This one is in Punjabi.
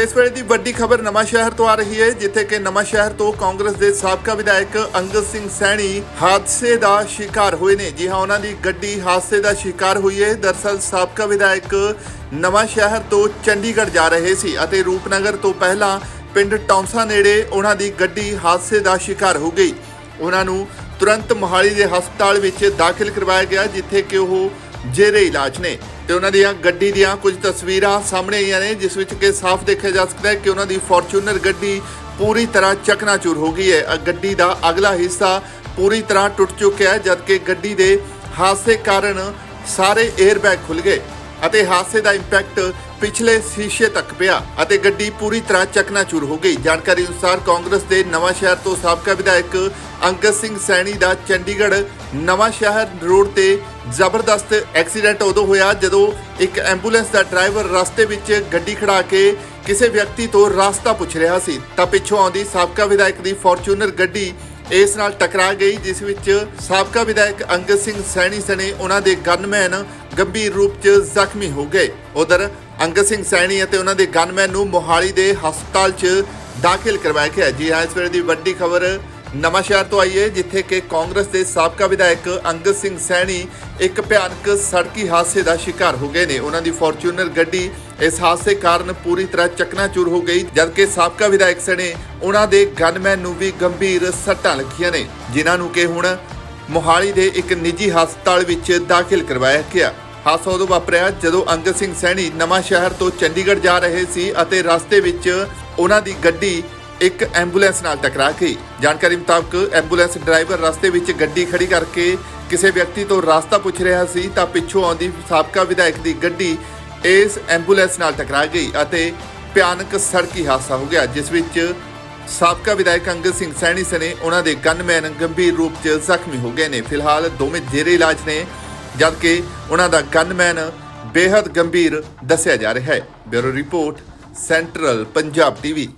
ਤੇ ਇਸ ਵੇਲੇ ਦੀ ਵੱਡੀ ਖਬਰ ਨਵਾਂ ਸ਼ਹਿਰ ਤੋਂ ਆ ਰਹੀ ਹੈ, ਜਿੱਥੇ ਕਿ ਨਵਾਂ ਸ਼ਹਿਰ ਤੋਂ ਕਾਂਗਰਸ ਦੇ ਸਾਬਕਾ ਵਿਧਾਇਕ ਅੰਗਦ ਸਿੰਘ ਸੈਣੀ ਹਾਦਸੇ ਦਾ ਸ਼ਿਕਾਰ ਹੋਏ ਨੇ। ਜੀ ਹਾਂ, ਉਹਨਾਂ ਦੀ ਗੱਡੀ ਹਾਦਸੇ ਦਾ ਸ਼ਿਕਾਰ ਹੋਈ ਹੈ। ਦਰਸਲ ਸਾਬਕਾ ਵਿਧਾਇਕ ਨਵਾਂ ਸ਼ਹਿਰ ਤੋਂ ਚੰਡੀਗੜ੍ਹ ਜਾ ਰਹੇ ਸੀ ਅਤੇ ਰੂਪਨਗਰ ਤੋਂ ਪਹਿਲਾਂ ਪਿੰਡ ਟੌਂਸਾ ਨੇੜੇ ਉਹਨਾਂ ਦੀ ਗੱਡੀ ਹਾਦਸੇ ਦਾ ਸ਼ਿਕਾਰ ਹੋ ਗਈ। ਉਹਨਾਂ ਨੂੰ ਤੁਰੰਤ ਮੋਹਾਲੀ ਦੇ ਹਸਪਤਾਲ ਵਿੱਚ ਦਾਖਲ ਕਰਵਾਇਆ ਗਿਆ, ਜਿੱਥੇ ਕਿ ਉਹ ਜੇਰੇ ਇਲਾਜ ਨੇ। ਤੇ ਉਹਨਾਂ ਦੀਆਂ ਗੱਡੀ ਦੀਆਂ ਕੁਝ ਤਸਵੀਰਾਂ ਸਾਹਮਣੇ ਆਈਆਂ ਨੇ, ਜਿਸ ਵਿੱਚ ਕਿ ਸਾਫ਼ ਦੇਖਿਆ ਜਾ ਸਕਦਾ ਹੈ ਕਿ ਉਹਨਾਂ ਦੀ ਫੋਰਚੂਨਰ ਗੱਡੀ ਪੂਰੀ ਤਰ੍ਹਾਂ ਚਕਨਾਚੂਰ ਹੋ ਗਈ ਹੈ। ਗੱਡੀ ਦਾ ਅਗਲਾ ਹਿੱਸਾ ਪੂਰੀ ਤਰ੍ਹਾਂ ਟੁੱਟ ਚੁੱਕਿਆ ਹੈ, ਜਦਕਿ ਗੱਡੀ ਦੇ ਹਾਦਸੇ ਕਾਰਨ ਸਾਰੇ 에ਅਰ ਬੈਗ ਖੁੱਲ ਗਏ। ਅਤੇ ਹਾਦਸੇ ਦਾ ਇੰਪੈਕਟ ਪਿਛਲੇ ਸ਼ੀਸ਼ੇ ਤੱਕ ਪਿਆ ਅਤੇ ਗੱਡੀ ਪੂਰੀ ਤਰ੍ਹਾਂ ਚਕਨਾਚੂਰ ਹੋ ਗਈ। ਜਾਣਕਾਰੀ ਅਨੁਸਾਰ ਕਾਂਗਰਸ ਦੇ ਨਵਾਂ ਸ਼ਹਿਰ ਤੋਂ ਸਾਬਕਾ ਵਿਧਾਇਕ ਅੰਗਦ ਸਿੰਘ ਸੈਣੀ ਦਾ ਚੰਡੀਗੜ੍ਹ ਨਵਾਂ ਸ਼ਹਿਰ ਰੋਡ ਤੇ ਜ਼ਬਰਦਸਤ ਐਕਸੀਡੈਂਟ ਉਦੋਂ ਹੋਇਆ ਜਦੋਂ ਇੱਕ ਐਂਬੂਲੈਂਸ ਦਾ ਡਰਾਈਵਰ ਰਸਤੇ ਵਿੱਚ ਗੱਡੀ ਖੜਾ ਕੇ ਕਿਸੇ ਵਿਅਕਤੀ ਤੋਂ ਰਸਤਾ ਪੁੱਛ ਰਿਹਾ ਸੀ। ਤਾਂ ਪਿੱਛੋਂ ਆਉਂਦੀ ਸਾਬਕਾ ਵਿਧਾਇਕ ਦੀ ਫੋਰਚੂਨਰ ਗੱਡੀ ਇਸ ਨਾਲ ਟਕਰਾ ਗਈ, ਜਿਸ ਵਿੱਚ ਸਾਬਕਾ ਵਿਧਾਇਕ ਅੰਗਦ ਸਿੰਘ ਸੈਣੀ ਸਣੇ ਉਹਨਾਂ ਦੇ ਗਨਮੈਨ ਗੰਭੀਰ ਰੂਪ 'ਚ ਜ਼ਖਮੀ ਹੋ ਗਏ। ਉਧਰ ਅੰਗਦ ਸਿੰਘ ਸੈਣੀ ਅਤੇ ਉਹਨਾਂ ਦੇ ਗਨਮੈਨ ਨੂੰ ਮੋਹਾਲੀ ਦੇ ਹਸਪਤਾਲ 'ਚ ਦਾਖਲ ਕਰਵਾਇਆ ਗਿਆ ਜੀ ਹਾਂ, ਇਸ ਵੇਲੇ ਦੀ ਵੱਡੀ ਖਬਰ ਨਵਾਂ ਸ਼ਹਿਰ ਤੋਂ ਆਈ ਹੈ, ਜਿੱਥੇ ਕਿ ਕਾਂਗਰਸ ਦੇ ਸਾਬਕਾ ਵਿਧਾਇਕ ਅੰਗਦ ਸਿੰਘ ਸੈਣੀ ਇੱਕ ਭਿਆਨਕ ਸੜਕੀ ਹਾਦਸੇ ਦਾ ਸ਼ਿਕਾਰ ਹੋ ਗਏ ਨੇ। ਉਹਨਾਂ ਦੀ ਫੋਰਚੂਨਰ ਗੱਡੀ ਇਸ ਹਾਦਸੇ ਕਾਰਨ ਪੂਰੀ ਤਰ੍ਹਾਂ ਚਕਨਾਚੂਰ ਹੋ ਗਈ, ਜਦਕਿ ਸਾਬਕਾ ਵਿਧਾਇਕ ਸਣੇ ਉਹਨਾਂ ਦੇ ਗਨਮੈਨ ਨੂੰ ਵੀ ਗੰਭੀਰ ਸੱਟਾਂ ਲੱਗੀਆਂ ਨੇ, ਜਿਨ੍ਹਾਂ ਨੂੰ ਕਿ ਹੁਣ ਮੋਹਾਲੀ ਦੇ ਇੱਕ ਨਿੱਜੀ ਹਸਪਤਾਲ ਵਿੱਚ ਦਾਖਲ ਕਰਵਾਇਆ ਗਿਆ। ਹਾਦਸਾ ਉਦੋਂ ਵਾਪਰਿਆ ਜਦੋਂ ਅੰਗਦ ਸਿੰਘ ਸੈਣੀ ਨਵਾਂ ਸ਼ਹਿਰ ਤੋਂ ਚੰਡੀਗੜ੍ਹ ਜਾ ਰਹੇ ਸੀ ਅਤੇ ਰਸਤੇ ਵਿੱਚ ਉਹਨਾਂ ਦੀ ਗੱਡੀ ਇੱਕ ਐਂਬੂਲੈਂਸ ਨਾਲ ਟਕਰਾ ਗਈ। ਜਾਣਕਾਰੀ ਮੁਤਾਬਕ ਐਂਬੂਲੈਂਸ ਡਰਾਈਵਰ ਰਸਤੇ ਵਿੱਚ ਗੱਡੀ ਖੜੀ ਕਰਕੇ ਕਿਸੇ ਵਿਅਕਤੀ ਤੋਂ ਰਾਸਤਾ ਪੁੱਛ ਰਿਹਾ ਸੀ ਤਾਂ ਪਿੱਛੋਂ ਆਉਂਦੀ ਸਾਬਕਾ ਵਿਧਾਇਕ ਦੀ ਗੱਡੀ ਇਸ ਐਂਬੂਲੈਂਸ ਨਾਲ ਟਕਰਾ ਗਈ ਅਤੇ ਭਿਆਨਕ ਸੜਕੀ ਹਾਦਸਾ ਹੋ ਗਿਆ, ਜਿਸ ਵਿੱਚ ਸਾਬਕਾ ਵਿਧਾਇਕ ਅੰਗਦ ਸਿੰਘ ਸੈਣੀ ਸਨੇ ਉਹਨਾਂ ਦੇ ਗਨਮੈਨ ਗੰਭੀਰ ਰੂਪ 'ਚ ਜ਼ਖਮੀ ਹੋ ਗਏ ਨੇ। ਫਿਲਹਾਲ ਦੋਵੇਂ ਜੇਰੇ ਇਲਾਜ ਨੇ, ਜਦਕਿ ਉਹਨਾਂ ਦਾ ਗਨਮੈਨ ਬੇहद ਗੰਭੀਰ ਦੱਸਿਆ ਜਾ ਰਿਹਾ ਹੈ। Bureau report, central Punjab TV.